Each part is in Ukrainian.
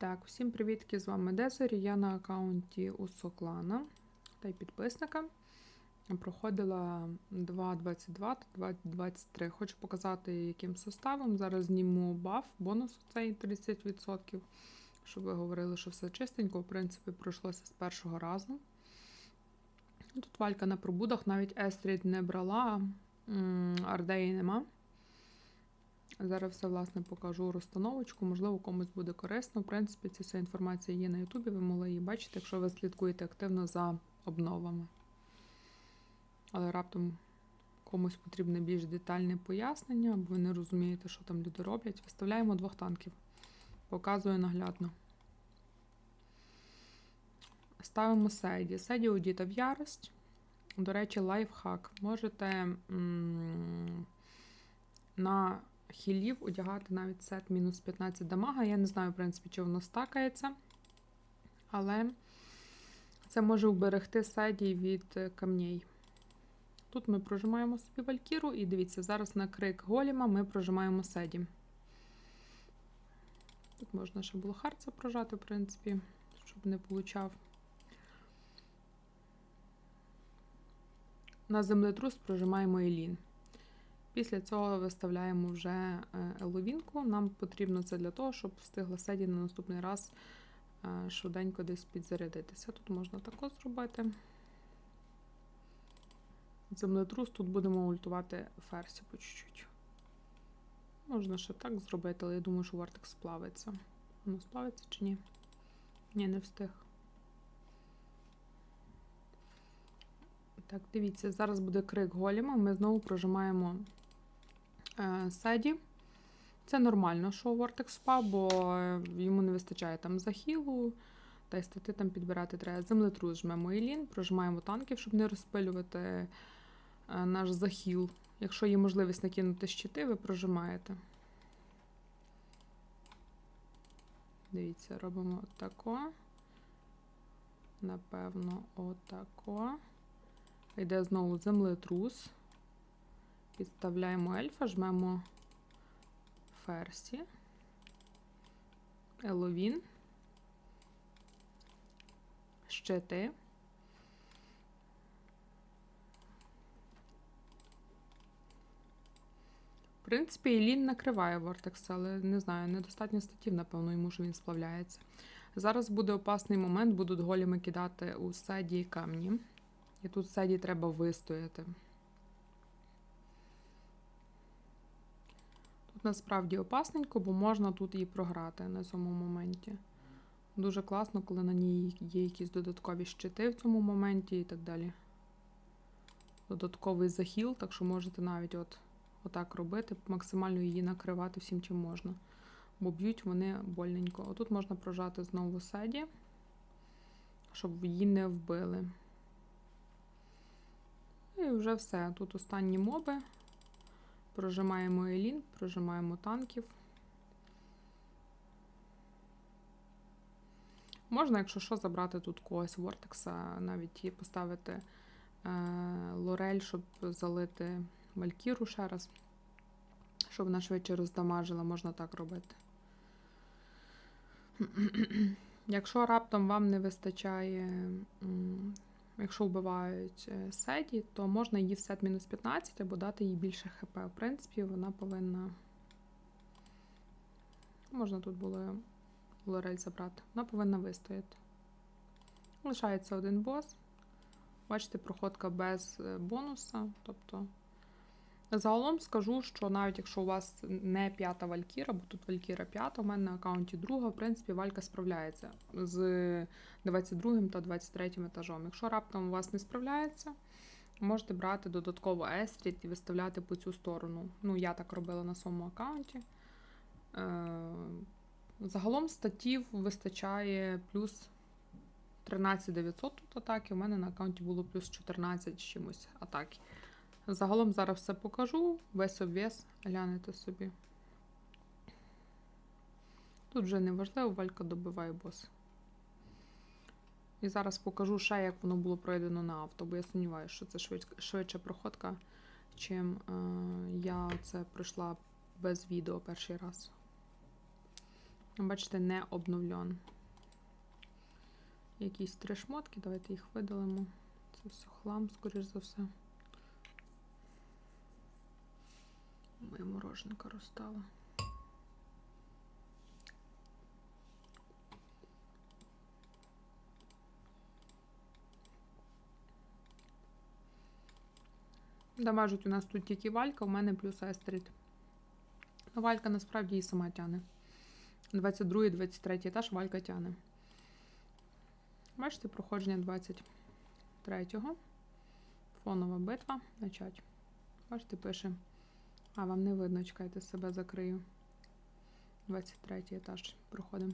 Так, всім привітки, з вами Дезорі. Я на аккаунті у Соклана та й підписника. Проходила 2.22 та 2.23. Хочу показати, яким составом. Зараз зніму баф, бонус цей 30%, щоб ви говорили, що все чистенько. В принципі, пройшлося з першого разу. Тут валька на пробудах, навіть Естрід не брала, Ардеї нема. Зараз все власне покажу розстановочку, можливо, комусь буде корисно. В принципі, ця вся інформація є на Ютубі, ви могли її бачити, якщо ви слідкуєте активно за обновами. Але раптом комусь потрібне більш детальне пояснення, або ви не розумієте, що там люди роблять. Виставляємо двох танків. Показую наглядно. Ставимо Седі. Седі одіта в ярость. До речі, лайфхак. Можете м- на хілів одягати навіть сет мінус 15 дамага. Я не знаю, в принципі, чи воно стакається. Але це може вберегти седі від е, камней. Тут ми прожимаємо собі валькіру, і дивіться, зараз на крик голіма ми прожимаємо седі. Тут можна ще було харца прожати, в принципі, щоб не получав. На землетрус прожимаємо Елін. Після цього виставляємо вже е, еловінку. Нам потрібно це для того, щоб встигла седі на наступний раз е, швиденько десь підзарядитися. Тут можна тако зробити. Землетрус тут будемо ультувати ферсі по чуть-чуть. Можна ще так зробити, але я думаю, що вартик сплавиться. Воно сплавиться чи ні? Ні, не встиг. Так, дивіться, зараз буде крик голіма. Ми знову прожимаємо седі. Це нормально, що Вортекс впав, бо е, йому не вистачає там захилу, та й стати там підбирати треба. Землетрус жмемо Елін, прожимаємо танків, щоб не розпилювати е, наш захил. Якщо є можливість накинути щити, ви прожимаєте. Дивіться, робимо отако. Напевно, отако. Йде знову землетрус. Підставляємо ельфа, жмемо ферсі, еловін, щити. В принципі, Елін накриває Вортекс, але не знаю, недостатньо статів, напевно, йому що він сплавляється. Зараз буде опасний момент, будуть голіми кидати у седі камні. І тут седі треба вистояти. Тут насправді опасненько, бо можна тут і програти на цьому моменті. Дуже класно, коли на ній є якісь додаткові щити в цьому моменті і так далі. Додатковий захіл, так що можете навіть от, отак робити, максимально її накривати всім, чим можна. Бо б'ють вони больненько. Отут можна прожати знову седі, щоб її не вбили. І вже все. Тут останні моби. Прожимаємо елін, прожимаємо танків. Можна, якщо що, забрати тут когось Вортекса, навіть і поставити е, Лорель, щоб залити Валькіру ще раз, щоб вона швидше роздамажила, можна так робити. Якщо раптом вам не вистачає Якщо вбивають е, седі, то можна її в сет мінус 15 або дати їй більше хп. В принципі, вона повинна. Можна тут було Лорель забрати. Вона повинна вистояти. Лишається один бос. Бачите, проходка без е, бонуса. Тобто, загалом скажу, що навіть якщо у вас не п'ята валькіра, бо тут валькіра п'ята, у мене на аккаунті друга, в принципі, валька справляється з 22 та 23 етажом. Якщо раптом у вас не справляється, можете брати додатково естріт і виставляти по цю сторону. Ну, я так робила на своєму аккаунті. Е, загалом статів вистачає плюс 13 900 тут атаки. У мене на аккаунті було плюс 14 чимось атаки. Загалом зараз все покажу, весь обвес, глянете собі. Тут вже не важливо, валька добиває бос. І зараз покажу ще, як воно було пройдено на авто, бо я сумніваюся, що це швид... швидша проходка, чим е, я це пройшла без відео перший раз. Бачите, не обновлен. Якісь три шмотки, давайте їх видалимо. Це все хлам, скоріш за все. Мороженка розстала. Дамажуть у нас тут тільки валька, у мене плюс естрит. Ну, Валька насправді і сама тяне. 22 23 етаж валька тяне. Бачите, проходження 23-го. Фонова битва. Начать. Бачите, пише. А, вам не видно, чекайте, себе закрию. 23 етаж проходимо.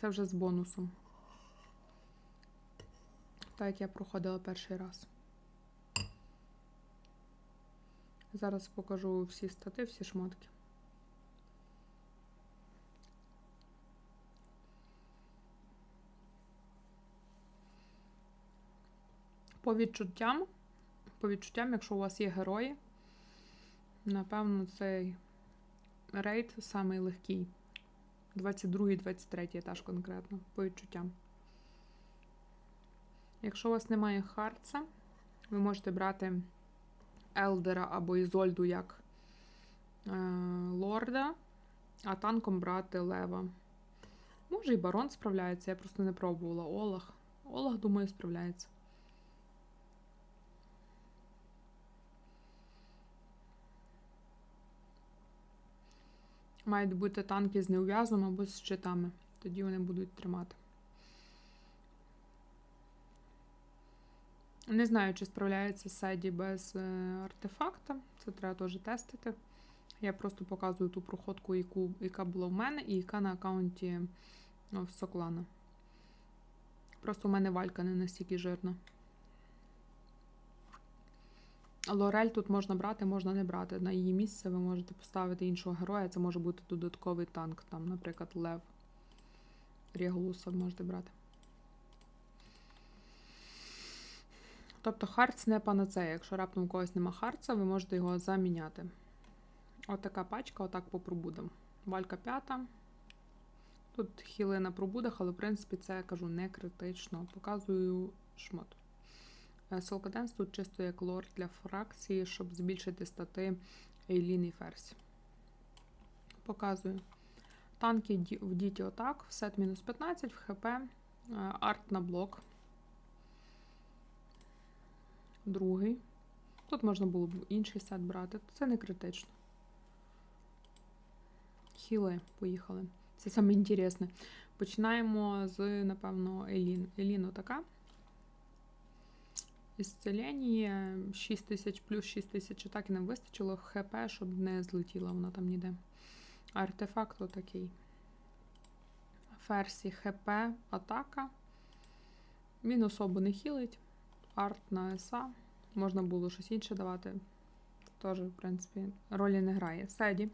Це вже з бонусом. Так як я проходила перший раз. Зараз покажу всі стати, всі шмотки. По відчуттям, по відчуттям, якщо у вас є герої, напевно, цей рейд самий легкий. 22-23 етаж конкретно, по відчуттям. Якщо у вас немає харца, ви можете брати Елдера або Ізольду як е, лорда, а танком брати Лева. Може і барон справляється, я просто не пробувала. Олах. Олах, думаю, справляється. Мають бути танки з неув'язом або з щитами. Тоді вони будуть тримати. Не знаю, чи справляється Седі без е, артефакта. Це треба теж тестити. Я просто показую ту проходку, яку, яка була в мене, і яка на аккаунті ну, Соклана. Просто в мене валька не настільки жирна. Лорель тут можна брати, можна не брати. На її місце ви можете поставити іншого героя. Це може бути додатковий танк, там, наприклад, Лев. Ріглуса можете брати. Тобто Харц не панацея. Якщо раптом у когось нема харца, ви можете його заміняти. От пачка, отак по пробудам. Валька п'ята. Тут хіли на пробудах, але в принципі це я кажу не критично. Показую шмот. Солкаденс тут чисто як лорд для фракції, щоб збільшити стати Ейлін і Ферсі. Показую. Танки в діті отак, в сет мінус 15, в ХП, арт на блок. Другий. Тут можна було б інший сет брати, це не критично. Хіли, поїхали. Це саме інтересне. Починаємо з, напевно, Елін. Елін отака. Ісцелення 6 тисяч плюс 6 тисяч так і не вистачило ХП, щоб не злетіла вона там ніде. Артефакт отакий. Ферсі ХП, атака. Він особо не хілить. Арт на СА. Можна було щось інше давати. Теж, в принципі, ролі не грає. Седі.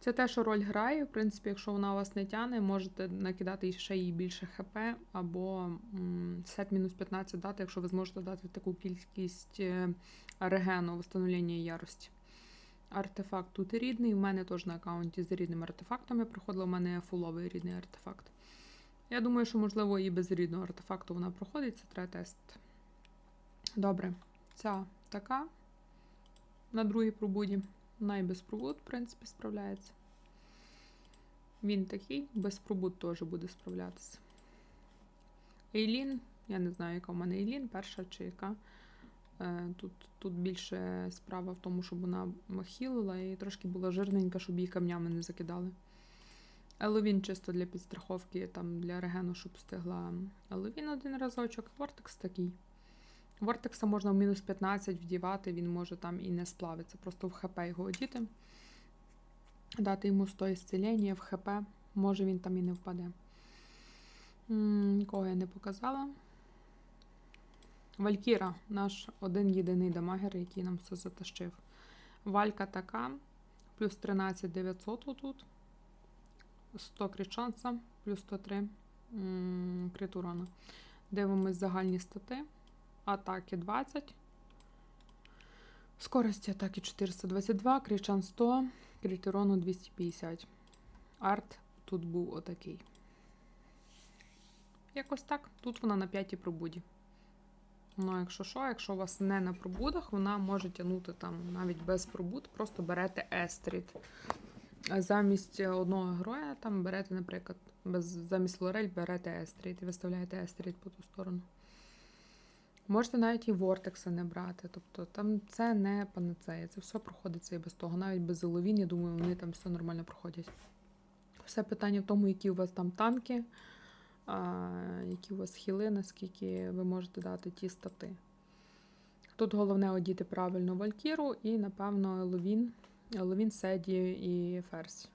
Це те, що роль грає. В принципі, якщо вона вас не тяне, можете накидати ще їй більше ХП, або сет мінус 15 дати, якщо ви зможете дати таку кількість е, регену, встановлення ярості. Артефакт тут рідний. У мене теж на аккаунті з рідними артефактами приходило, у мене фуловий рідний артефакт. Я думаю, що, можливо, і без рідного артефакту вона проходить, це треба тестити. Добре, ця така на другій пробуді. Вона і без пробуд, в принципі, справляється. Він такий, без пробуд теж буде справлятися. Ейлін, я не знаю, яка в мене Ейлін, перша чи яка. Е, тут тут більше справа в тому, щоб вона хілила і трошки була жирненька, щоб її камнями не закидали. Еловін чисто для підстраховки, там для регену, щоб встигла Еловін один разочок. Вортекс такий. Вортекса можна в мінус 15 вдівати, він може там і не сплавитися. Просто в ХП його одіти. Дати йому 100 ісцелення в ХП, може він там і не впаде. Нікого я не показала. Валькіра, наш один єдиний дамагер, який нам все затащив. Валька така, плюс 13 900 отут. 100 кричанса, плюс 103 крит урона. Дивимось загальні стати. Атаки 20. Скорості атаки 422, кричан 100, Крітерону 250. Арт тут був отакий. Якось так. Тут вона на п'ятій пробуді. Ну, якщо що, якщо у вас не на пробудах, вона може тягнути там навіть без пробуд, просто берете естріт. А Замість одного героя там берете, наприклад, без, замість Лорель берете естріт і виставляєте естріт по ту сторону. Можете навіть і вортекса не брати. Тобто там це не панацея, це все проходиться і без того. Навіть без Еловін, я думаю, вони там все нормально проходять. Все питання в тому, які у вас там танки, а, які у вас хіли, наскільки ви можете дати ті стати. Тут головне одіти правильно Валькіру і, напевно, Еловін, Еловін, Седі і Ферзь.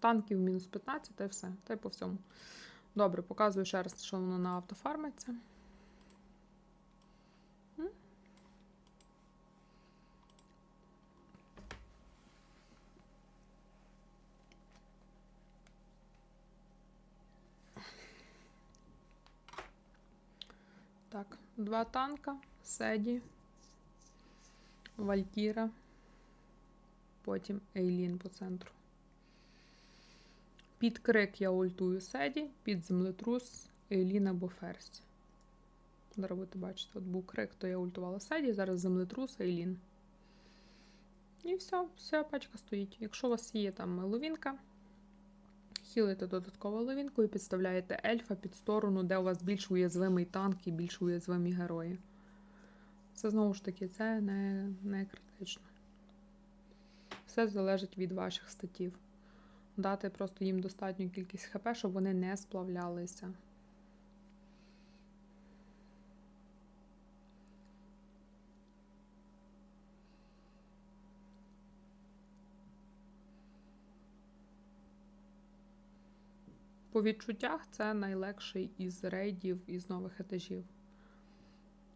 Танків мінус 15 та й все. Та й по всьому. Добре, показую ще раз, що воно на автофармиться. Так, два танка, Седі, Валькіра, потім Ейлін по центру. Під крик я ультую Седі, під землетрус Ейлін або Ферзь. Зараз будете бачити, от був крик, то я ультувала Седі, зараз землетрус Ейлін. І все, вся пачка стоїть. Якщо у вас є там ловінка, хілите додатково ловінку і підставляєте ельфа під сторону, де у вас більш уязвимий танк і більш уязвимі герої. Це знову ж таки, це не, не критично. Все залежить від ваших статів. Дати просто їм достатню кількість ХП, щоб вони не сплавлялися. По відчуттях це найлегший із рейдів із нових етажів.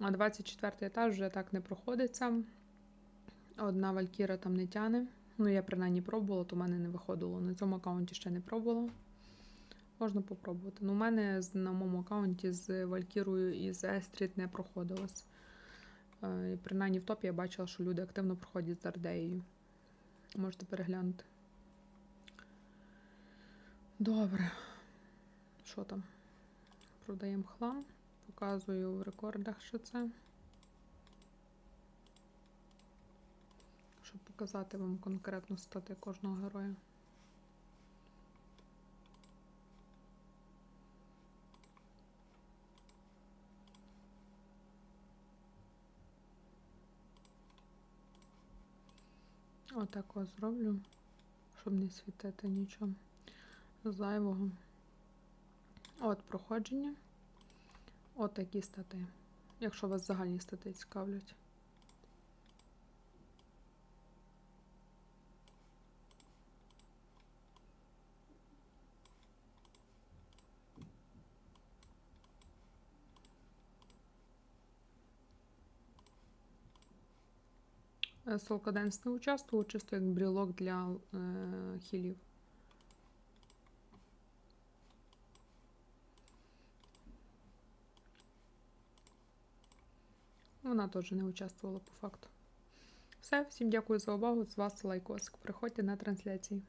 А 24 етаж вже так не проходиться. Одна Валькіра там не тяне. Ну, я принаймні пробувала, то в мене не виходило. На цьому аккаунті ще не пробувала. Можна попробувати. Ну, у мене на моєму аккаунті з Валькірою і з Естріт не проходилось. Е, принаймні в топі я бачила, що люди активно проходять з Ардеєю. Можете переглянути. Добре. Що там? Продаємо хлам. Показую в рекордах, що це. Щоб показати вам конкретно стати кожного героя. Отак ось зроблю, щоб не світити нічого зайвого. От проходження. От такі стати. Якщо вас загальні стати цікавлять. Солкаденс не участвував, чисто як брілок для е, хілів. Вона теж не участвувала по факту. Все, всім дякую за увагу. З вас лайкосик. Приходьте на трансляції.